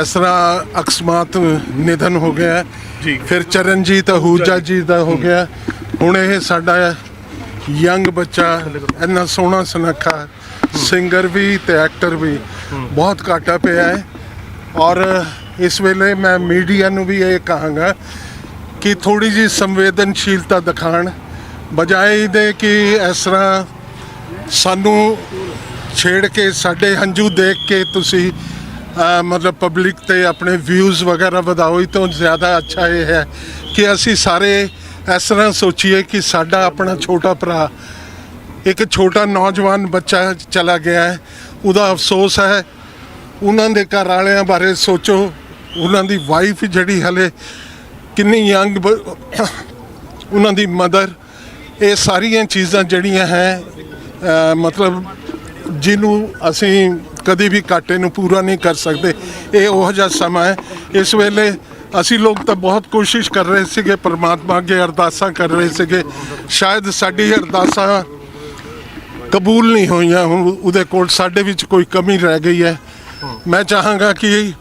ਇਸ ਤਰ੍ਹਾਂ ਅਕਸਮਾਤ ਨਿਧਨ ਹੋ ਗਿਆ। ਜੀ। ਫਿਰ ਚਰਨਜੀਤ ਅਹੂਜਾ ਜੀ ਦਾ ਹੋ ਗਿਆ। ਹੁਣ ਇਹ ਸਾਡਾ ਯੰਗ ਬੱਚਾ ਇੰਨਾ ਸੋਹਣਾ ਸੁਨੱਖਾ ਸਿੰਗਰ ਵੀ ਤੇ ਐਕਟਰ ਵੀ ਬਹੁਤ ਘਾਟਾ ਪਿਆ ਹੈ। ਔਰ ਇਸ ਵੇਲੇ ਮੈਂ ਮੀਡੀਆ ਨੂੰ ਵੀ ਇਹ ਕਹਾਂਗਾ ਕਿ ਥੋੜੀ ਜੀ ਸੰਵੇਦਨਸ਼ੀਲਤਾ ਦਿਖਾਣ ਬਜਾਏ ਇਹਦੇ ਕਿ ਇਸ ਤਰ੍ਹਾਂ ਸਾਨੂੰ ਛੇੜ ਕੇ ਸਾਡੇ ਹੰਝੂ ਦੇਖ ਕੇ ਤੁਸੀਂ ਮਤਲਬ ਪਬਲਿਕ ਤੇ ਆਪਣੇ ਵਿਊਜ਼ ਵਗੈਰਾ ਵਧਾਓ, ਇਹ ਤੋਂ ਜ਼ਿਆਦਾ ਅੱਛਾ ਇਹ ਹੈ ਕਿ ਅਸੀਂ ਸਾਰੇ ਇਸ ਤਰ੍ਹਾਂ ਸੋਚੀਏ ਕਿ ਸਾਡਾ ਆਪਣਾ ਛੋਟਾ ਭਰਾ, ਇੱਕ ਛੋਟਾ ਨੌਜਵਾਨ ਬੱਚਾ ਚਲਾ ਗਿਆ ਹੈ। ਉਹਦਾ ਅਫਸੋਸ ਹੈ, ਉਹਨਾਂ ਦੇ ਘਰ ਵਾਲਿਆਂ ਬਾਰੇ ਸੋਚੋ, ਉਹਨਾਂ ਦੀ ਵਾਈਫ ਜਿਹੜੀ ਹਲੇ ਕਿੰਨੀ ਯੰਗ ਉਹਨਾਂ ਦੀ ਮਦਰ ਇਹ ਸਾਰੀਆਂ ਚੀਜ਼ਾਂ ਜਿਹੜੀਆਂ ਹੈ ਮਤਲਬ ਜਿਹਨੂੰ ਅਸੀਂ ਕਦੀ ਵੀ ਘਾਟੇ ਨੂੰ ਪੂਰਾ ਨਹੀਂ ਕਰ ਸਕਦੇ। ਇਹ ਉਹ ਜਿਹਾ ਸਮਾਂ ਹੈ। ਇਸ ਵੇਲੇ ਅਸੀਂ ਲੋਕ ਤਾਂ ਬਹੁਤ ਕੋਸ਼ਿਸ਼ ਕਰ ਰਹੇ ਸੀਗੇ, ਪਰਮਾਤਮਾ ਅੱਗੇ ਅਰਦਾਸਾਂ ਕਰ ਰਹੇ ਸੀਗੇ। ਸ਼ਾਇਦ ਸਾਡੀ ਅਰਦਾਸਾਂ ਕਬੂਲ ਨਹੀਂ ਹੋਈਆਂ ਹੁਣ, ਉਹਦੇ ਕੋਲ ਸਾਡੇ ਵਿੱਚ ਕੋਈ ਕਮੀ ਰਹਿ ਗਈ ਹੈ। ਮੈਂ ਚਾਹਾਂਗਾ ਕਿ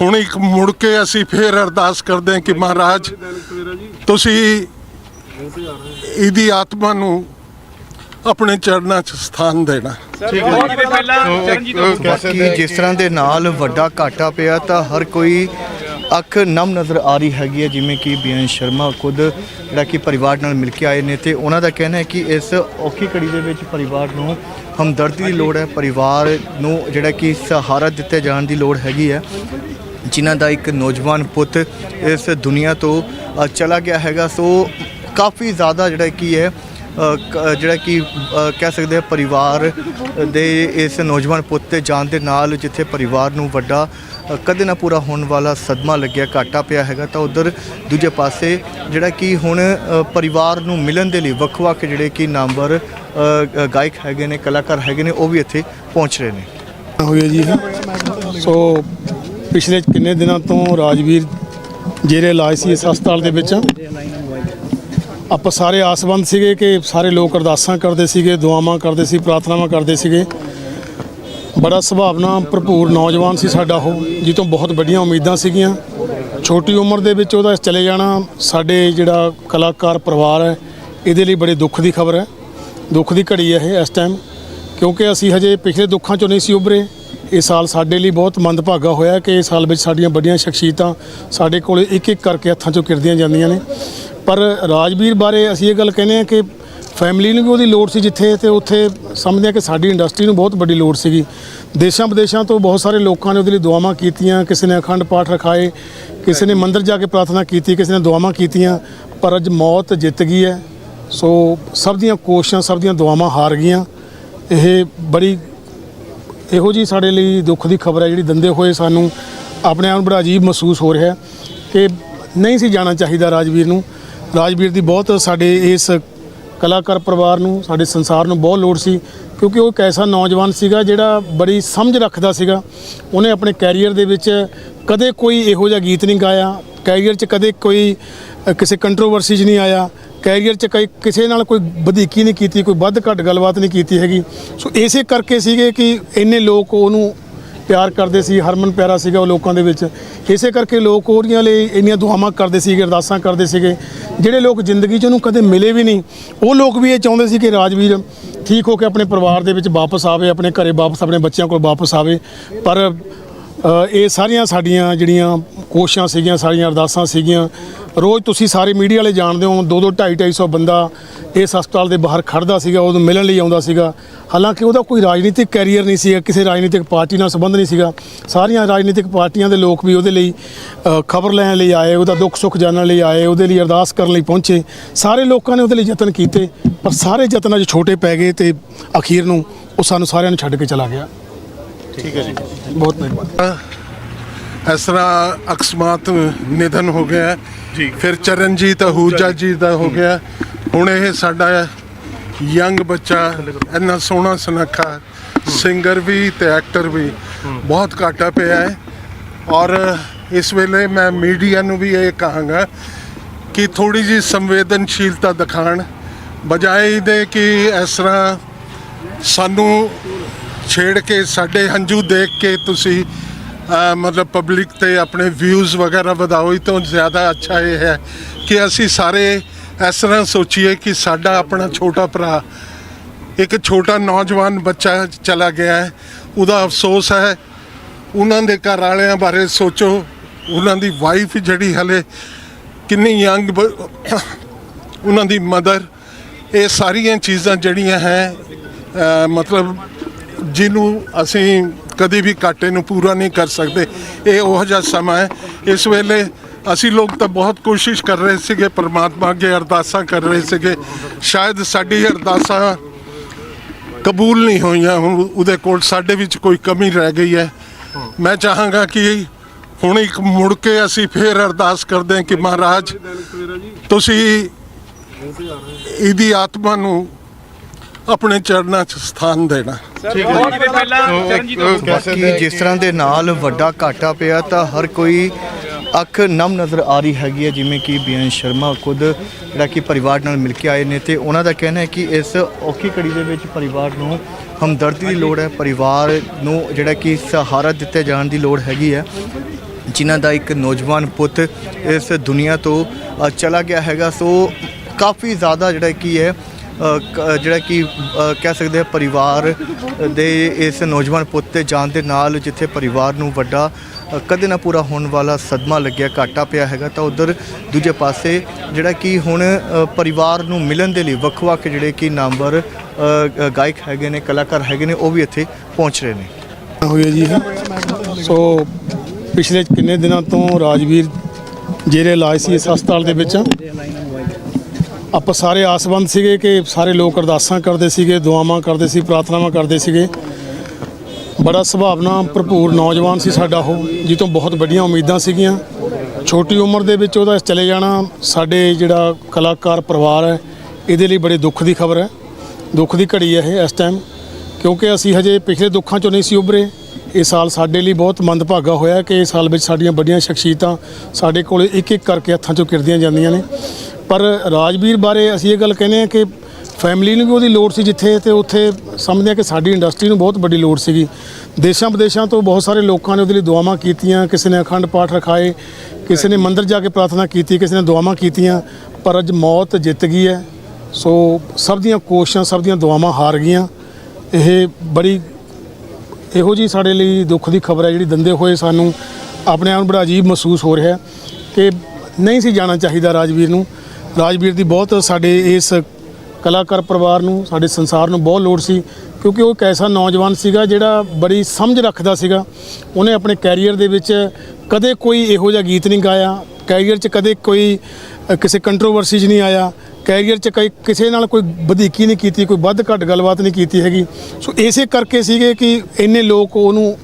ਹੁਣ ਇੱਕ ਮੁੜ ਕੇ ਅਸੀਂ ਫੇਰ ਅਰਦਾਸ ਕਰਦੇ ਹਾਂ ਕਿ ਮਹਾਰਾਜ, ਤੁਸੀਂ ਇਹਦੀ ਆਤਮਾ ਨੂੰ ਆਪਣੇ ਚਰਨਾਂ 'ਚ ਸਥਾਨ ਦੇਣਾ। ਬਾਕੀ ਜਿਸ ਤਰ੍ਹਾਂ ਦੇ ਨਾਲ ਵੱਡਾ ਘਾਟਾ ਪਿਆ ਤਾਂ ਹਰ ਕੋਈ ਅੱਖ ਨਮ ਨਜ਼ਰ ਆ ਰਹੀ ਹੈਗੀ ਹੈ ਜਿਵੇਂ ਕਿ ਬੀਐਨ ਸ਼ਰਮਾ ਖੁਦ ਜਿਹੜਾ ਕਿ ਪਰਿਵਾਰ ਨਾਲ ਮਿਲ ਕੇ ਆਏ ਨੇ ਤੇ ਉਹਨਾਂ ਦਾ ਕਹਿਣਾ ਹੈ ਕਿ ਇਸ ਔਖੀ ਘੜੀ ਦੇ ਵਿੱਚ ਪਰਿਵਾਰ ਨੂੰ ਹਮਦਰਦੀ ਦੀ ਲੋੜ ਹੈ ਪਰਿਵਾਰ ਨੂੰ ਜਿਹੜਾ ਕਿ ਸਹਾਰਾ ਦਿੱਤੇ ਜਾਣ ਦੀ ਲੋੜ ਹੈਗੀ ਹੈ ਜਿਨ੍ਹਾਂ ਦਾ ਇੱਕ ਨੌਜਵਾਨ ਪੁੱਤ ਇਸ ਦੁਨੀਆ ਤੋਂ ਚਲਾ ਗਿਆ ਹੈਗਾ। ਸੋ ਕਾਫੀ ਜ਼ਿਆਦਾ ਜਿਹੜਾ ਕੀ ਹੈ ਜਿਹੜਾ ਕਿ ਕਹਿ ਸਕਦੇ ਆ ਪਰਿਵਾਰ ਦੇ ਇਸ ਨੌਜਵਾਨ ਪੁੱਤ 'ਤੇ ਜਾਣ ਦੇ ਨਾਲ ਜਿੱਥੇ ਪਰਿਵਾਰ ਨੂੰ ਵੱਡਾ ਕਦੇ ਨਾ ਪੂਰਾ ਹੋਣ ਵਾਲਾ ਸਦਮਾ ਲੱਗਿਆ, ਘਾਟਾ ਪਿਆ ਹੈਗਾ, ਤਾਂ ਉਧਰ ਦੂਜੇ ਪਾਸੇ ਜਿਹੜਾ ਕਿ ਹੁਣ ਪਰਿਵਾਰ ਨੂੰ ਮਿਲਣ ਦੇ ਲਈ ਵੱਖ-ਵੱਖ ਜਿਹੜੇ ਕਿ ਨਾਮਵਰ ਗਾਇਕ ਹੈਗੇ ਨੇ, ਕਲਾਕਾਰ ਹੈਗੇ ਨੇ, ਉਹ ਵੀ ਇੱਥੇ ਪਹੁੰਚ ਰਹੇ ਨੇ। ਹੋਈ ਜੀ ਸੋ ਪਿਛਲੇ ਕਿੰਨੇ ਦਿਨਾਂ ਤੋਂ ਰਾਜਵੀਰ ਜਿਹੜੇ ਇਲਾਜ ਸੀ ਇਸ ਹਸਪਤਾਲ ਦੇ ਵਿੱਚ। ਆਪਾਂ ਸਾਰੇ ਆਸਵੰਦ ਸੀਗੇ ਕਿ ਸਾਰੇ ਲੋਕ ਅਰਦਾਸਾਂ ਕਰਦੇ ਸੀਗੇ, ਦੁਆਵਾਂ ਕਰਦੇ ਸੀ, ਪ੍ਰਾਰਥਨਾਵਾਂ ਕਰਦੇ ਸੀਗੇ। ਬੜਾ ਸੁਭਾਵਨਾ ਭਰਪੂਰ ਨੌਜਵਾਨ ਸੀ ਸਾਡਾ ਉਹ, ਜਿਹ ਤੋਂ ਬਹੁਤ ਵੱਡੀਆਂ ਉਮੀਦਾਂ ਸੀਗੀਆਂ। ਛੋਟੀ ਉਮਰ ਦੇ ਵਿੱਚ ਉਹਦਾ ਚਲੇ ਜਾਣਾ ਸਾਡੇ ਜਿਹੜਾ ਕਲਾਕਾਰ ਪਰਿਵਾਰ ਹੈ, ਇਹਦੇ ਲਈ ਬੜੇ ਦੁੱਖ ਦੀ ਖਬਰ ਹੈ। ਦੁੱਖ ਦੀ ਘੜੀ ਹੈ ਇਹ ਇਸ ਟਾਈਮ ਕਿਉਂਕਿ ਅਸੀਂ ਹਜੇ ਪਿਛਲੇ ਦੁੱਖਾਂ ਚੋਂ ਨਹੀਂ ਸੀ ਉਭਰੇ। ਇਹ ਸਾਲ ਸਾਡੇ ਲਈ ਬਹੁਤ ਮੰਦਭਾਗਾ ਹੋਇਆ ਕਿ ਇਸ ਸਾਲ ਵਿੱਚ ਸਾਡੀਆਂ ਵੱਡੀਆਂ ਸ਼ਖਸੀਅਤਾਂ ਸਾਡੇ ਕੋਲ ਇੱਕ ਇੱਕ ਕਰਕੇ ਹੱਥਾਂ ਚੋਂ ਕਿਰਦੀਆਂ ਜਾਂਦੀਆਂ ਨੇ। ਪਰ ਰਾਜਵੀਰ ਬਾਰੇ ਅਸੀਂ ਇਹ ਗੱਲ ਕਹਿੰਦੇ ਹਾਂ ਕਿ ਫੈਮਿਲੀ ਨੂੰ ਵੀ ਉਹਦੀ ਲੋੜ ਸੀ ਜਿੱਥੇ ਤੇ ਉੱਥੇ ਸਮਝਦੇ ਹਾਂ ਕਿ ਸਾਡੀ ਇੰਡਸਟਰੀ ਨੂੰ ਬਹੁਤ ਵੱਡੀ ਲੋੜ ਸੀਗੀ। ਦੇਸ਼ਾਂ ਵਿਦੇਸ਼ਾਂ ਤੋਂ ਬਹੁਤ ਸਾਰੇ ਲੋਕਾਂ ਨੇ ਉਹਦੇ ਲਈ ਦੁਆਵਾਂ ਕੀਤੀਆਂ, ਕਿਸੇ ਨੇ ਅਖੰਡ ਪਾਠ ਰਖਾਏ, ਕਿਸੇ ਨੇ ਮੰਦਿਰ ਜਾ ਕੇ ਪ੍ਰਾਰਥਨਾ ਕੀਤੀ, ਕਿਸੇ ਨੇ ਦੁਆਵਾਂ ਕੀਤੀਆਂ, ਪਰ ਅੱਜ ਮੌਤ ਜਿੱਤ ਗਈ ਹੈ। ਸੋ ਸਭ ਦੀਆਂ ਕੋਸ਼ਿਸ਼ਾਂ, ਸਭ ਦੀਆਂ ਦੁਆਵਾਂ ਹਾਰ ਗਈਆਂ। ਇਹ ਬੜੀ ਇਹੋ ਜੀ ਸਾਡੇ ਲਈ ਦੁੱਖ ਦੀ ਖਬਰ ਹੈ ਜਿਹੜੀ ਦੰਦੇ ਹੋਏ ਸਾਨੂੰ ਆਪਣੇ ਆਪ ਨੂੰ ਬੜਾ ਅਜੀਬ ਮਹਿਸੂਸ ਹੋ ਰਿਹਾ ਕਿ ਨਹੀਂ ਸੀ ਜਾਣਾ ਚਾਹੀਦਾ ਰਾਜਵੀਰ ਨੂੰ। ਰਾਜਵੀਰ ਦੀ ਬਹੁਤ ਸਾਡੇ ਇਸ ਕਲਾਕਾਰ ਪਰਿਵਾਰ ਨੂੰ, ਸਾਡੇ ਸੰਸਾਰ ਨੂੰ ਬਹੁਤ ਲੋੜ ਸੀ, ਕਿਉਂਕਿ ਉਹ ਇੱਕ ਐਸਾ ਨੌਜਵਾਨ ਸੀਗਾ ਜਿਹੜਾ ਬੜੀ ਸਮਝ ਰੱਖਦਾ ਸੀਗਾ। ਉਹਨੇ ਆਪਣੇ ਕੈਰੀਅਰ ਦੇ ਵਿੱਚ ਕਦੇ ਕੋਈ ਇਹੋ ਜਿਹਾ ਗੀਤ ਨਹੀਂ ਗਾਇਆ, ਕੈਰੀਅਰ 'ਚ ਕਦੇ ਕੋਈ ਕਿਸੇ ਕੰਟਰੋਵਰਸੀ 'ਚ ਨਹੀਂ ਆਇਆ, ਕੈਰੀਅਰ 'ਚ ਕਈ, ਕਿਸੇ ਨਾਲ ਕੋਈ ਵਧੀਕੀ ਨਹੀਂ ਕੀਤੀ, ਕੋਈ ਵੱਧ ਘੱਟ ਗੱਲਬਾਤ ਨਹੀਂ ਕੀਤੀ ਹੈਗੀ। ਸੋ ਇਸੇ ਕਰਕੇ ਸੀਗੇ ਕਿ ਇੰਨੇ ਲੋਕ ਉਹਨੂੰ ਪਿਆਰ ਕਰਦੇ ਸੀ, ਹਰਮਨ ਪਿਆਰਾ ਸੀਗਾ ਉਹ ਲੋਕਾਂ ਦੇ ਵਿੱਚ। ਇਸੇ ਕਰਕੇ ਲੋਕ ਉਹਦੀਆਂ ਲਈ ਇੰਨੀਆਂ ਦੁਆਵਾਂ ਕਰਦੇ ਸੀਗੇ, ਅਰਦਾਸਾਂ ਕਰਦੇ ਸੀਗੇ। ਜਿਹੜੇ ਲੋਕ ਜ਼ਿੰਦਗੀ 'ਚ ਉਹਨੂੰ ਕਦੇ ਮਿਲੇ ਵੀ ਨਹੀਂ, ਉਹ ਲੋਕ ਵੀ ਇਹ ਚਾਹੁੰਦੇ ਸੀ ਕਿ ਰਾਜਵੀਰ ਠੀਕ ਹੋ ਕੇ ਆਪਣੇ ਪਰਿਵਾਰ ਦੇ ਵਿੱਚ ਵਾਪਸ ਆਵੇ, ਆਪਣੇ ਘਰੇ ਵਾਪਸ, ਆਪਣੇ ਬੱਚਿਆਂ ਕੋਲ ਵਾਪਸ ਆਵੇ। ਪਰ ਇਹ ਸਾਰੀਆਂ ਸਾਡੀਆਂ ਜਿਹੜੀਆਂ ਕੋਸ਼ਿਸ਼ਾਂ ਸੀਗੀਆਂ, ਸਾਰੀਆਂ ਅਰਦਾਸਾਂ ਸੀਗੀਆਂ ਰੋਜ਼ ਤੁਸੀਂ ਸਾਰੇ ਮੀਡੀਆ ਵਾਲੇ ਜਾਣਦੇ ਹੋ ਦੋ ਦੋ ਢਾਈ ਢਾਈ ਸੌ ਬੰਦਾ ਇਸ ਹਸਪਤਾਲ ਦੇ ਬਾਹਰ ਖੜਦਾ ਸੀਗਾ ਉਹਨੂੰ ਮਿਲਣ ਲਈ ਆਉਂਦਾ ਸੀਗਾ। ਹਾਲਾਂਕਿ ਉਹਦਾ ਕੋਈ ਰਾਜਨੀਤਿਕ ਕੈਰੀਅਰ ਨਹੀਂ ਸੀ ਕਿਸੇ ਰਾਜਨੀਤਿਕ ਪਾਰਟੀ ਨਾਲ ਸੰਬੰਧ ਨਹੀਂ ਸੀਗਾ। ਸਾਰੀਆਂ ਰਾਜਨੀਤਿਕ ਪਾਰਟੀਆਂ ਦੇ ਲੋਕ ਵੀ ਉਹਦੇ ਲਈ ਖਬਰ ਲੈਣ ਲਈ ਆਏ ਉਹਦਾ ਦੁੱਖ ਸੁੱਖ ਜਾਣਨ ਲਈ ਆਏ ਉਹਦੇ ਲਈ ਅਰਦਾਸ ਕਰਨ ਲਈ ਪਹੁੰਚੇ। ਸਾਰੇ ਲੋਕਾਂ ਨੇ ਉਹਦੇ ਲਈ ਯਤਨ ਕੀਤੇ ਪਰ ਸਾਰੇ ਯਤਨ ਅੱਜ ਛੋਟੇ ਪੈ ਗਏ ਤੇ ਅਖੀਰ ਨੂੰ ਉਹ ਸਾਨੂੰ ਸਾਰਿਆਂ ਨੂੰ ਛੱਡ ਕੇ ਚਲਾ ਗਿਆ। ਠੀਕ ਹੈ ਜੀ। ਬਹੁਤ ਮਿਹਰਬਾਨੀ ਇਸ ਤਰ੍ਹਾਂ ਅਕਸਮਾਤ ਨਿਧਨ ਹੋ ਗਿਆ। ਜੀ। ਫਿਰ ਚਰਨਜੀਤ ਅਹੂਜਾ ਜੀ ਦਾ ਹੋ ਗਿਆ। ਹੁਣ ਇਹ ਸਾਡਾ ਯੰਗ ਬੱਚਾ ਇੰਨਾ ਸੋਹਣਾ ਸੁਨੱਖਾ ਸਿੰਗਰ ਵੀ ਤੇ ਐਕਟਰ ਵੀ ਬਹੁਤ ਘਾਟਾ ਪਿਆ ਹੈ। ਔਰ ਇਸ ਵੇਲੇ ਮੈਂ ਮੀਡੀਆ ਨੂੰ ਵੀ ਇਹ ਕਹਾਂਗਾ ਕਿ ਥੋੜੀ ਜੀ ਸੰਵੇਦਨਸ਼ੀਲਤਾ ਦਿਖਾਣ ਬਜਾਏ ਇਹਦੇ ਕਿ ਇਸ ਤਰ੍ਹਾਂ ਸਾਨੂੰ ਛੇੜ ਕੇ ਸਾਡੇ ਹੰਝੂ ਦੇਖ ਕੇ ਤੁਸੀਂ ਮਤਲਬ ਪਬਲਿਕ ਤੇ ਆਪਣੇ ਵਿਊਜ਼ ਵਗੈਰਾ ਵਧਾਓ, ਇਹ ਤੋਂ ਜ਼ਿਆਦਾ ਅੱਛਾ ਇਹ ਹੈ ਕਿ ਅਸੀਂ ਸਾਰੇ ਇਸ ਤਰ੍ਹਾਂ ਸੋਚੀਏ ਕਿ ਸਾਡਾ ਆਪਣਾ ਛੋਟਾ ਭਰਾ, ਇੱਕ ਛੋਟਾ ਨੌਜਵਾਨ ਬੱਚਾ ਚਲਾ ਗਿਆ ਹੈ। ਉਹਦਾ ਅਫਸੋਸ ਹੈ, ਉਹਨਾਂ ਦੇ ਘਰ ਵਾਲਿਆਂ ਬਾਰੇ ਸੋਚੋ, ਉਹਨਾਂ ਦੀ ਵਾਈਫ ਜਿਹੜੀ ਹਲੇ ਕਿੰਨੀ ਯੰਗ ਉਹਨਾਂ ਦੀ ਮਦਰ ਇਹ ਸਾਰੀਆਂ ਚੀਜ਼ਾਂ ਜਿਹੜੀਆਂ ਹੈ ਮਤਲਬ ਜਿਹਨੂੰ ਅਸੀਂ ਕਦੀ ਵੀ ਘਾਟੇ ਨੂੰ ਪੂਰਾ ਨਹੀਂ ਕਰ ਸਕਦੇ। ਇਹ ਉਹ ਜਿਹਾ ਸਮਾਂ ਹੈ। ਇਸ ਵੇਲੇ ਅਸੀਂ ਲੋਕ ਤਾਂ ਬਹੁਤ ਕੋਸ਼ਿਸ਼ ਕਰ ਰਹੇ ਸੀਗੇ, ਪਰਮਾਤਮਾ ਅੱਗੇ ਅਰਦਾਸਾਂ ਕਰ ਰਹੇ ਸੀਗੇ। ਸ਼ਾਇਦ ਸਾਡੀ ਅਰਦਾਸਾਂ ਕਬੂਲ ਨਹੀਂ ਹੋਈਆਂ, ਹੁਣ ਉਹਦੇ ਕੋਲ ਸਾਡੇ ਵਿੱਚ ਕੋਈ ਕਮੀ ਰਹਿ ਗਈ ਹੈ। ਮੈਂ ਚਾਹਾਂਗਾ ਕਿ ਹੁਣ ਇੱਕ ਮੁੜ ਕੇ ਅਸੀਂ ਫੇਰ ਅਰਦਾਸ ਕਰਦੇ ਹਾਂ ਕਿ ਮਹਾਰਾਜ, ਤੁਸੀਂ ਇਹਦੀ ਆਤਮਾ ਨੂੰ ਆਪਣੇ ਚਰਨਾਂ 'ਚ ਸਥਾਨ ਦੇਣਾ। ਕਿ ਜਿਸ ਤਰ੍ਹਾਂ ਦੇ ਨਾਲ ਵੱਡਾ ਘਾਟਾ ਪਿਆ ਤਾਂ ਹਰ ਕੋਈ ਅੱਖ ਨਮ ਨਜ਼ਰ ਆ ਰਹੀ ਹੈਗੀ ਹੈ ਜਿਵੇਂ ਕਿ ਬੀਐਨ ਸ਼ਰਮਾ ਖੁਦ ਜਿਹੜਾ ਕਿ ਪਰਿਵਾਰ ਨਾਲ ਮਿਲ ਕੇ ਆਏ ਨੇ ਤੇ ਉਹਨਾਂ ਦਾ ਕਹਿਣਾ ਹੈ ਕਿ ਇਸ ਔਖੀ ਘੜੀ ਦੇ ਵਿੱਚ ਪਰਿਵਾਰ ਨੂੰ ਹਮਦਰਦੀ ਦੀ ਲੋੜ ਹੈ ਪਰਿਵਾਰ ਨੂੰ ਜਿਹੜਾ ਕਿ ਸਹਾਰਾ ਦਿੱਤੇ ਜਾਣ ਦੀ ਲੋੜ ਹੈਗੀ ਹੈ ਜਿਨ੍ਹਾਂ ਦਾ ਇੱਕ ਨੌਜਵਾਨ ਪੁੱਤ ਇਸ ਦੁਨੀਆ ਤੋਂ ਚਲਾ ਗਿਆ ਹੈਗਾ। ਸੋ ਕਾਫੀ ਜ਼ਿਆਦਾ ਜਿਹੜਾ ਕੀ ਹੈ ਜਿਹੜਾ ਕਿ ਕਹਿ ਸਕਦੇ ਆ ਪਰਿਵਾਰ ਦੇ ਇਸ ਨੌਜਵਾਨ ਪੁੱਤ 'ਤੇ ਜਾਣ ਦੇ ਨਾਲ ਜਿੱਥੇ ਪਰਿਵਾਰ ਨੂੰ ਵੱਡਾ ਕਦੇ ਨਾ ਪੂਰਾ ਹੋਣ ਵਾਲਾ ਸਦਮਾ ਲੱਗਿਆ, ਘਾਟਾ ਪਿਆ ਹੈਗਾ, ਤਾਂ ਉਧਰ ਦੂਜੇ ਪਾਸੇ ਜਿਹੜਾ ਕਿ ਹੁਣ ਪਰਿਵਾਰ ਨੂੰ ਮਿਲਣ ਦੇ ਲਈ ਵੱਖ-ਵੱਖ ਜਿਹੜੇ ਕਿ ਨਾਮਵਰ ਗਾਇਕ ਹੈਗੇ ਨੇ, ਕਲਾਕਾਰ ਹੈਗੇ ਨੇ, ਉਹ ਵੀ ਇੱਥੇ ਪਹੁੰਚ ਰਹੇ ਨੇ। ਹੋਈ ਜੀ ਸੋ ਪਿਛਲੇ ਕਿੰਨੇ ਦਿਨਾਂ ਤੋਂ ਰਾਜਵੀਰ ਜਿਹੜੇ ਇਲਾਜ ਸੀ ਇਸ ਹਸਪਤਾਲ ਦੇ ਵਿੱਚ। ਆਪਾਂ ਸਾਰੇ ਆਸਵੰਦ ਸੀਗੇ ਕਿ ਸਾਰੇ ਲੋਕ ਅਰਦਾਸਾਂ ਕਰਦੇ ਸੀਗੇ, ਦੁਆਵਾਂ ਕਰਦੇ ਸੀ, ਪ੍ਰਾਰਥਨਾਵਾਂ ਕਰਦੇ ਸੀਗੇ। ਬੜਾ ਸੁਭਾਵਨਾ ਭਰਪੂਰ ਨੌਜਵਾਨ ਸੀ ਸਾਡਾ ਉਹ ਜਿਸ ਬਹੁਤ ਵੱਡੀਆਂ ਉਮੀਦਾਂ ਸੀਗੀਆਂ। ਛੋਟੀ ਉਮਰ ਦੇ ਵਿੱਚ ਉਹਦਾ ਚਲੇ ਜਾਣਾ ਸਾਡੇ ਜਿਹੜਾ ਕਲਾਕਾਰ ਪਰਿਵਾਰ ਹੈ, ਇਹਦੇ ਲਈ ਬੜੇ ਦੁੱਖ ਦੀ ਖਬਰ ਹੈ। ਦੁੱਖ ਦੀ ਘੜੀ ਹੈ ਇਹ ਇਸ ਟਾਈਮ ਕਿਉਂਕਿ ਅਸੀਂ ਹਜੇ ਪਿਛਲੇ ਦੁੱਖਾਂ ਚੋਂ ਨਹੀਂ ਸੀ ਉਭਰੇ। ਇਹ ਸਾਲ ਸਾਡੇ ਲਈ ਬਹੁਤ ਮੰਦਭਾਗਾ ਹੋਇਆ ਕਿ ਇਸ ਸਾਲ ਵਿੱਚ ਸਾਡੀਆਂ ਵੱਡੀਆਂ ਸ਼ਖਸੀਅਤਾਂ ਸਾਡੇ ਕੋਲ ਇੱਕ ਇੱਕ ਕਰਕੇ ਹੱਥਾਂ ਚੋਂ ਕਿਰਦੀਆਂ ਜਾਂਦੀਆਂ ਨੇ। ਪਰ ਰਾਜਵੀਰ ਬਾਰੇ ਅਸੀਂ ਇਹ ਗੱਲ ਕਹਿੰਦੇ ਹਾਂ ਕਿ ਫੈਮਿਲੀ ਨੂੰ ਵੀ ਉਹਦੀ ਲੋੜ ਸੀ ਜਿੱਥੇ ਤੇ ਉੱਥੇ ਸਮਝਦੇ ਆ ਕਿ ਸਾਡੀ ਇੰਡਸਟਰੀ ਨੂੰ ਬਹੁਤ ਵੱਡੀ ਲੋੜ ਸੀਗੀ। ਦੇਸ਼ਾਂ ਵਿਦੇਸ਼ਾਂ ਤੋਂ ਬਹੁਤ ਸਾਰੇ ਲੋਕਾਂ ਨੇ ਉਹਦੇ ਲਈ ਦੁਆਵਾਂ ਕੀਤੀਆਂ, ਕਿਸੇ ਨੇ ਅਖੰਡ ਪਾਠ ਰਖਾਏ, ਕਿਸੇ ਨੇ ਮੰਦਿਰ ਜਾ ਕੇ ਪ੍ਰਾਰਥਨਾ ਕੀਤੀ, ਕਿਸੇ ਨੇ ਦੁਆਵਾਂ ਕੀਤੀਆਂ, ਪਰ ਅੱਜ ਮੌਤ ਜਿੱਤ ਗਈ ਹੈ। ਸੋ ਸਭ ਦੀਆਂ ਕੋਸ਼ਿਸ਼ਾਂ, ਸਭ ਦੀਆਂ ਦੁਆਵਾਂ ਹਾਰ ਗਈਆਂ। ਇਹ ਬੜੀ ਇਹੋ ਜੀ ਸਾਡੇ ਲਈ ਦੁੱਖ ਦੀ ਖਬਰ ਹੈ ਜਿਹੜੀ ਦੰਦੇ ਹੋਏ ਸਾਨੂੰ ਆਪਣੇ ਆਪ ਨੂੰ ਬੜਾ ਅਜੀਬ ਮਹਿਸੂਸ ਹੋ ਰਿਹਾ ਕਿ ਨਹੀਂ ਸੀ ਜਾਣਾ ਚਾਹੀਦਾ ਰਾਜਵੀਰ ਨੂੰ। ਰਾਜਵੀਰ ਦੀ ਬਹੁਤ ਸਾਡੇ ਇਸ ਕਲਾਕਾਰ ਪਰਿਵਾਰ ਨੂੰ, ਸਾਡੇ ਸੰਸਾਰ ਨੂੰ ਬਹੁਤ ਲੋੜ ਸੀ, ਕਿਉਂਕਿ ਉਹ ਇੱਕ ਐਸਾ ਨੌਜਵਾਨ ਸੀਗਾ ਜਿਹੜਾ ਬੜੀ ਸਮਝ ਰੱਖਦਾ ਸੀਗਾ। ਉਹਨੇ ਆਪਣੇ ਕੈਰੀਅਰ ਦੇ ਵਿੱਚ ਕਦੇ ਕੋਈ ਇਹੋ ਜਿਹਾ ਗੀਤ ਨਹੀਂ ਗਾਇਆ, ਕੈਰੀਅਰ 'ਚ ਕਦੇ ਕੋਈ ਕਿਸੇ ਕੰਟਰੋਵਰਸੀ 'ਚ ਨਹੀਂ ਆਇਆ, ਕੈਰੀਅਰ 'ਚ ਕਈ, ਕਿਸੇ ਨਾਲ ਕੋਈ ਵਧੀਕੀ ਨਹੀਂ ਕੀਤੀ, ਕੋਈ ਵੱਧ ਘੱਟ ਗੱਲਬਾਤ ਨਹੀਂ ਕੀਤੀ ਹੈਗੀ। ਸੋ ਇਸੇ ਕਰਕੇ ਸੀਗੇ ਕਿ ਇੰਨੇ ਲੋਕ ਉਹਨੂੰ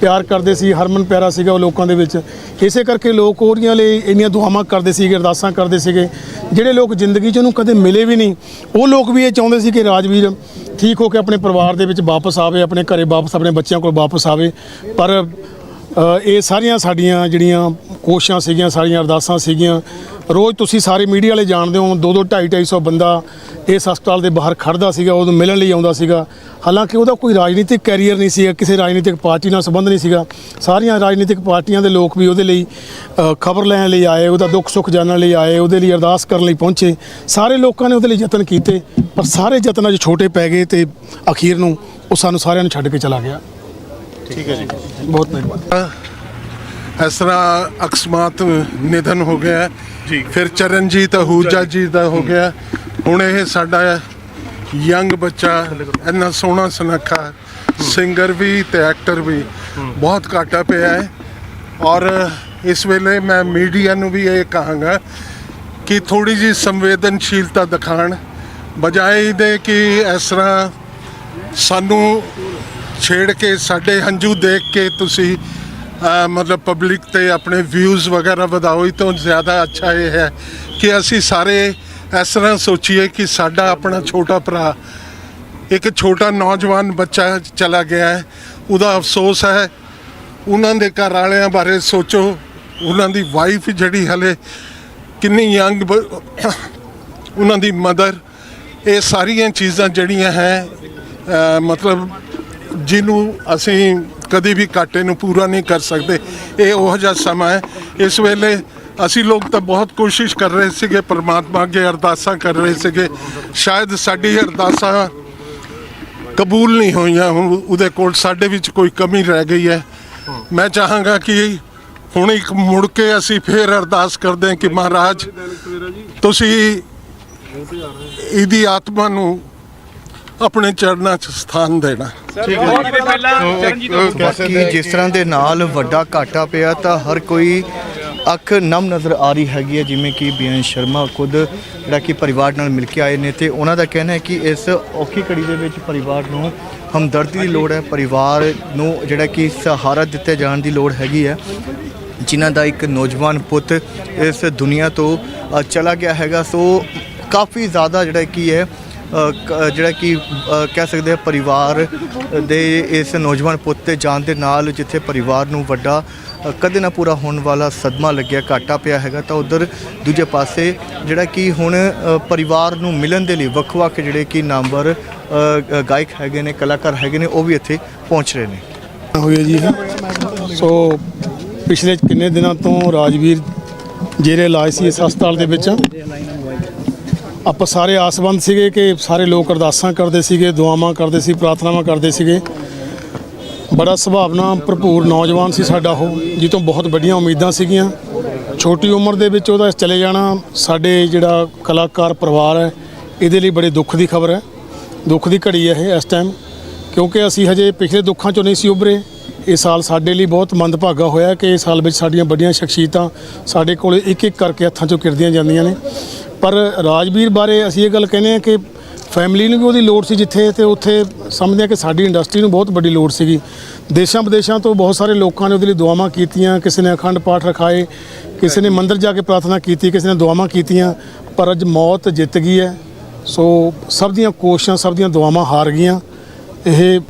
ਪਿਆਰ ਕਰਦੇ ਸੀ, ਹਰਮਨ ਪਿਆਰਾ ਸੀਗਾ ਉਹ ਲੋਕਾਂ ਦੇ ਵਿੱਚ। ਇਸੇ ਕਰਕੇ ਲੋਕ ਉਹਦੀਆਂ ਲਈ ਇੰਨੀਆਂ ਦੁਆਵਾਂ ਕਰਦੇ ਸੀਗੇ, ਅਰਦਾਸਾਂ ਕਰਦੇ ਸੀਗੇ। ਜਿਹੜੇ ਲੋਕ ਜ਼ਿੰਦਗੀ 'ਚ ਉਹਨੂੰ ਕਦੇ ਮਿਲੇ ਵੀ ਨਹੀਂ, ਉਹ ਲੋਕ ਵੀ ਇਹ ਚਾਹੁੰਦੇ ਸੀ ਕਿ ਰਾਜਵੀਰ ਠੀਕ ਹੋ ਕੇ ਆਪਣੇ ਪਰਿਵਾਰ ਦੇ ਵਿੱਚ ਵਾਪਸ ਆਵੇ, ਆਪਣੇ ਘਰੇ ਵਾਪਸ, ਆਪਣੇ ਬੱਚਿਆਂ ਕੋਲ ਵਾਪਸ ਆਵੇ। ਪਰ ਇਹ ਸਾਰੀਆਂ ਸਾਡੀਆਂ ਜਿਹੜੀਆਂ ਕੋਸ਼ਿਸ਼ਾਂ ਸੀਗੀਆਂ, ਸਾਰੀਆਂ ਅਰਦਾਸਾਂ ਸੀਗੀਆਂ ਰੋਜ਼ ਤੁਸੀਂ ਸਾਰੇ ਮੀਡੀਆ ਵਾਲੇ ਜਾਣਦੇ ਹੋ ਦੋ ਦੋ ਢਾਈ ਢਾਈ ਸੌ ਬੰਦਾ ਇਸ ਹਸਪਤਾਲ ਦੇ ਬਾਹਰ ਖੜਦਾ ਸੀਗਾ ਉਹਨੂੰ ਮਿਲਣ ਲਈ ਆਉਂਦਾ ਸੀਗਾ। ਹਾਲਾਂਕਿ ਉਹਦਾ ਕੋਈ ਰਾਜਨੀਤਿਕ ਕੈਰੀਅਰ ਨਹੀਂ ਸੀਗਾ ਕਿਸੇ ਰਾਜਨੀਤਿਕ ਪਾਰਟੀ ਨਾਲ ਸੰਬੰਧ ਨਹੀਂ ਸੀਗਾ। ਸਾਰੀਆਂ ਰਾਜਨੀਤਿਕ ਪਾਰਟੀਆਂ ਦੇ ਲੋਕ ਵੀ ਉਹਦੇ ਲਈ ਖਬਰ ਲੈਣ ਲਈ ਆਏ ਉਹਦਾ ਦੁੱਖ ਸੁੱਖ ਜਾਣਨ ਲਈ ਆਏ ਉਹਦੇ ਲਈ ਅਰਦਾਸ ਕਰਨ ਲਈ ਪਹੁੰਚੇ। ਸਾਰੇ ਲੋਕਾਂ ਨੇ ਉਹਦੇ ਲਈ ਯਤਨ ਕੀਤੇ ਪਰ ਸਾਰੇ ਯਤਨ ਅੱਜ ਛੋਟੇ ਪੈ ਗਏ ਤੇ ਅਖੀਰ ਨੂੰ ਉਹ ਸਾਨੂੰ ਸਾਰਿਆਂ ਨੂੰ ਛੱਡ ਕੇ ਚਲਾ ਗਿਆ। ਠੀਕ ਹੈ ਜੀ। ਬਹੁਤ ਧੰਨਵਾਦ। ਇਸ ਤਰ੍ਹਾਂ ਅਕਸਮਾਤ ਨਿਧਨ ਹੋ ਗਿਆ। ਜੀ। ਫਿਰ ਚਰਨਜੀਤ ਅਹੂਜਾ ਜੀ ਦਾ ਹੋ ਗਿਆ। ਹੁਣ ਇਹ ਸਾਡਾ ਯੰਗ ਬੱਚਾ ਇੰਨਾ ਸੋਹਣਾ ਸੁਨੱਖਾ ਸਿੰਗਰ ਵੀ ਤੇ ਐਕਟਰ ਵੀ ਬਹੁਤ ਘਾਟਾ ਪਿਆ ਹੈ। ਔਰ ਇਸ ਵੇਲੇ ਮੈਂ ਮੀਡੀਆ ਨੂੰ ਵੀ ਇਹ ਕਹਾਂਗਾ ਕਿ ਥੋੜੀ ਜੀ ਸੰਵੇਦਨਸ਼ੀਲਤਾ ਦਿਖਾਣ। ਬਜਾਏ ਇਹਦੇ ਕਿ ਇਸ ਤਰ੍ਹਾਂ ਸਾਨੂੰ ਛੇੜ ਕੇ ਸਾਡੇ ਹੰਝੂ ਦੇਖ ਕੇ ਤੁਸੀਂ ਮਤਲਬ ਪਬਲਿਕ ਤੇ ਆਪਣੇ ਵਿਊਜ਼ ਵਗੈਰਾ ਵਧਾਓ, ਇਹ ਤੋਂ ਜ਼ਿਆਦਾ ਅੱਛਾ ਇਹ ਹੈ ਕਿ ਅਸੀਂ ਸਾਰੇ ਇਸ ਤਰ੍ਹਾਂ ਸੋਚੀਏ ਕਿ ਸਾਡਾ ਆਪਣਾ ਛੋਟਾ ਭਰਾ, ਇੱਕ ਛੋਟਾ ਨੌਜਵਾਨ ਬੱਚਾ ਚਲਾ ਗਿਆ ਹੈ। ਉਹਦਾ ਅਫਸੋਸ ਹੈ, ਉਹਨਾਂ ਦੇ ਘਰ ਵਾਲਿਆਂ ਬਾਰੇ ਸੋਚੋ, ਉਹਨਾਂ ਦੀ ਵਾਈਫ ਜਿਹੜੀ ਹਲੇ ਕਿੰਨੀ ਯੰਗ ਉਹਨਾਂ ਦੀ ਮਦਰ ਇਹ ਸਾਰੀਆਂ ਚੀਜ਼ਾਂ ਜਿਹੜੀਆਂ ਹੈ ਮਤਲਬ ਜਿਹਨੂੰ ਅਸੀਂ ਕਦੀ ਵੀ ਘਾਟੇ ਨੂੰ ਪੂਰਾ ਨਹੀਂ ਕਰ ਸਕਦੇ। ਇਹ ਉਹ ਜਿਹਾ ਸਮਾਂ ਹੈ। ਇਸ ਵੇਲੇ ਅਸੀਂ ਲੋਕ ਤਾਂ ਬਹੁਤ ਕੋਸ਼ਿਸ਼ ਕਰ ਰਹੇ ਸੀਗੇ, ਪਰਮਾਤਮਾ ਅੱਗੇ ਅਰਦਾਸਾਂ ਕਰ ਰਹੇ ਸੀਗੇ। ਸ਼ਾਇਦ ਸਾਡੀ ਅਰਦਾਸਾਂ ਕਬੂਲ ਨਹੀਂ ਹੋਈਆਂ, ਹੁਣ ਉਹਦੇ ਕੋਲ ਸਾਡੇ ਵਿੱਚ ਕੋਈ ਕਮੀ ਰਹਿ ਗਈ ਹੈ। ਮੈਂ ਚਾਹਾਂਗਾ ਕਿ ਹੁਣ ਇੱਕ ਮੁੜ ਕੇ ਅਸੀਂ ਫੇਰ ਅਰਦਾਸ ਕਰਦੇ ਹਾਂ ਕਿ ਮਹਾਰਾਜ, ਤੁਸੀਂ ਇਹਦੀ ਆਤਮਾ ਨੂੰ ਆਪਣੇ ਚਰਨਾਂ 'ਚ ਸਥਾਨ ਦੇਣਾ। ਬਾਕੀ ਜਿਸ ਤਰ੍ਹਾਂ ਦੇ ਨਾਲ ਵੱਡਾ ਘਾਟਾ ਪਿਆ ਤਾਂ ਹਰ ਕੋਈ ਅੱਖ ਨਮ ਨਜ਼ਰ ਆ ਰਹੀ ਹੈਗੀ ਹੈ ਜਿਵੇਂ ਕਿ ਬੀਐਨ ਸ਼ਰਮਾ ਖੁਦ ਜਿਹੜਾ ਕਿ ਪਰਿਵਾਰ ਨਾਲ ਮਿਲ ਕੇ ਆਏ ਨੇ ਤੇ ਉਹਨਾਂ ਦਾ ਕਹਿਣਾ ਹੈ ਕਿ ਇਸ ਔਖੀ ਘੜੀ ਦੇ ਵਿੱਚ ਪਰਿਵਾਰ ਨੂੰ ਹਮਦਰਦੀ ਦੀ ਲੋੜ ਹੈ ਪਰਿਵਾਰ ਨੂੰ ਜਿਹੜਾ ਕਿ ਸਹਾਰਾ ਦਿੱਤੇ ਜਾਣ ਦੀ ਲੋੜ ਹੈਗੀ ਹੈ ਜਿਨ੍ਹਾਂ ਦਾ ਇੱਕ ਨੌਜਵਾਨ ਪੁੱਤ ਇਸ ਦੁਨੀਆ ਤੋਂ ਚਲਾ ਗਿਆ ਹੈਗਾ। ਸੋ ਕਾਫੀ ਜ਼ਿਆਦਾ ਜਿਹੜਾ ਕੀ ਹੈ ਜਿਹੜਾ ਕਿ ਕਹਿ ਸਕਦੇ ਆ ਪਰਿਵਾਰ ਦੇ ਇਸ ਨੌਜਵਾਨ ਪੁੱਤ 'ਤੇ ਜਾਣ ਦੇ ਨਾਲ ਜਿੱਥੇ ਪਰਿਵਾਰ ਨੂੰ ਵੱਡਾ ਕਦੇ ਨਾ ਪੂਰਾ ਹੋਣ ਵਾਲਾ ਸਦਮਾ ਲੱਗਿਆ, ਘਾਟਾ ਪਿਆ ਹੈਗਾ, ਤਾਂ ਉਧਰ ਦੂਜੇ ਪਾਸੇ ਜਿਹੜਾ ਕਿ ਹੁਣ ਪਰਿਵਾਰ ਨੂੰ ਮਿਲਣ ਦੇ ਲਈ ਵੱਖ-ਵੱਖ ਜਿਹੜੇ ਕਿ ਨਾਮਵਰ ਗਾਇਕ ਹੈਗੇ ਨੇ, ਕਲਾਕਾਰ ਹੈਗੇ ਨੇ, ਉਹ ਵੀ ਇੱਥੇ ਪਹੁੰਚ ਰਹੇ ਨੇ। ਹੋਈ ਜੀ ਸੋ ਪਿਛਲੇ ਕਿੰਨੇ ਦਿਨਾਂ ਤੋਂ ਰਾਜਵੀਰ ਜਿਹੜੇ ਇਲਾਜ ਸੀ ਇਸ ਹਸਪਤਾਲ ਦੇ ਵਿੱਚ। ਆਪਾਂ ਸਾਰੇ ਆਸਵੰਦ ਸੀਗੇ ਕਿ ਸਾਰੇ ਲੋਕ ਅਰਦਾਸਾਂ ਕਰਦੇ ਸੀਗੇ, ਦੁਆਵਾਂ ਕਰਦੇ ਸੀ, ਪ੍ਰਾਰਥਨਾਵਾਂ ਕਰਦੇ ਸੀਗੇ। ਬੜਾ ਸੁਭਾਵਨਾ ਭਰਪੂਰ ਨੌਜਵਾਨ ਸੀ ਸਾਡਾ ਉਹ ਜਿਹ ਤੋਂ ਬਹੁਤ ਵੱਡੀਆਂ ਉਮੀਦਾਂ ਸੀਗੀਆਂ। ਛੋਟੀ ਉਮਰ ਦੇ ਵਿੱਚ ਉਹਦਾ ਚਲੇ ਜਾਣਾ ਸਾਡੇ ਜਿਹੜਾ ਕਲਾਕਾਰ ਪਰਿਵਾਰ ਹੈ, ਇਹਦੇ ਲਈ ਬੜੇ ਦੁੱਖ ਦੀ ਖਬਰ ਹੈ। ਦੁੱਖ ਦੀ ਘੜੀ ਹੈ ਇਹ ਇਸ ਟਾਈਮ ਕਿਉਂਕਿ ਅਸੀਂ ਹਜੇ ਪਿਛਲੇ ਦੁੱਖਾਂ ਚੋਂ ਨਹੀਂ ਸੀ ਉਭਰੇ। ਇਹ ਸਾਲ ਸਾਡੇ ਲਈ ਬਹੁਤ ਮੰਦਭਾਗਾ ਹੋਇਆ ਕਿ ਇਸ ਸਾਲ ਵਿੱਚ ਸਾਡੀਆਂ ਵੱਡੀਆਂ ਸ਼ਖਸੀਅਤਾਂ ਸਾਡੇ ਕੋਲ ਇੱਕ ਇੱਕ ਕਰਕੇ ਹੱਥਾਂ ਚੋਂ ਕਿਰਦੀਆਂ ਜਾਂਦੀਆਂ ਨੇ। ਪਰ ਰਾਜਵੀਰ ਬਾਰੇ ਅਸੀਂ ਇਹ ਗੱਲ ਕਹਿੰਦੇ ਹਾਂ ਕਿ ਫੈਮਿਲੀ ਨੂੰ ਵੀ ਉਹਦੀ ਲੋੜ ਸੀ ਜਿੱਥੇ ਤੇ ਉੱਥੇ ਸਮਝਦੇ ਹਾਂ ਕਿ ਸਾਡੀ ਇੰਡਸਟਰੀ ਨੂੰ ਬਹੁਤ ਵੱਡੀ ਲੋੜ ਸੀਗੀ। ਦੇਸ਼ਾਂ ਵਿਦੇਸ਼ਾਂ ਤੋਂ ਬਹੁਤ ਸਾਰੇ ਲੋਕਾਂ ਨੇ ਉਹਦੇ ਲਈ ਦੁਆਵਾਂ ਕੀਤੀਆਂ, ਕਿਸੇ ਨੇ ਅਖੰਡ ਪਾਠ ਰਖਾਏ, ਕਿਸੇ ਨੇ ਮੰਦਿਰ ਜਾ ਕੇ ਪ੍ਰਾਰਥਨਾ ਕੀਤੀ, ਕਿਸੇ ਨੇ ਦੁਆਵਾਂ ਕੀਤੀਆਂ, ਪਰ ਅੱਜ ਮੌਤ ਜਿੱਤ ਗਈ ਹੈ। ਸੋ ਸਭ ਦੀਆਂ ਕੋਸ਼ਿਸ਼ਾਂ, ਸਭ ਦੀਆਂ ਦੁਆਵਾਂ ਹਾਰ ਗਈਆਂ। ਇਹ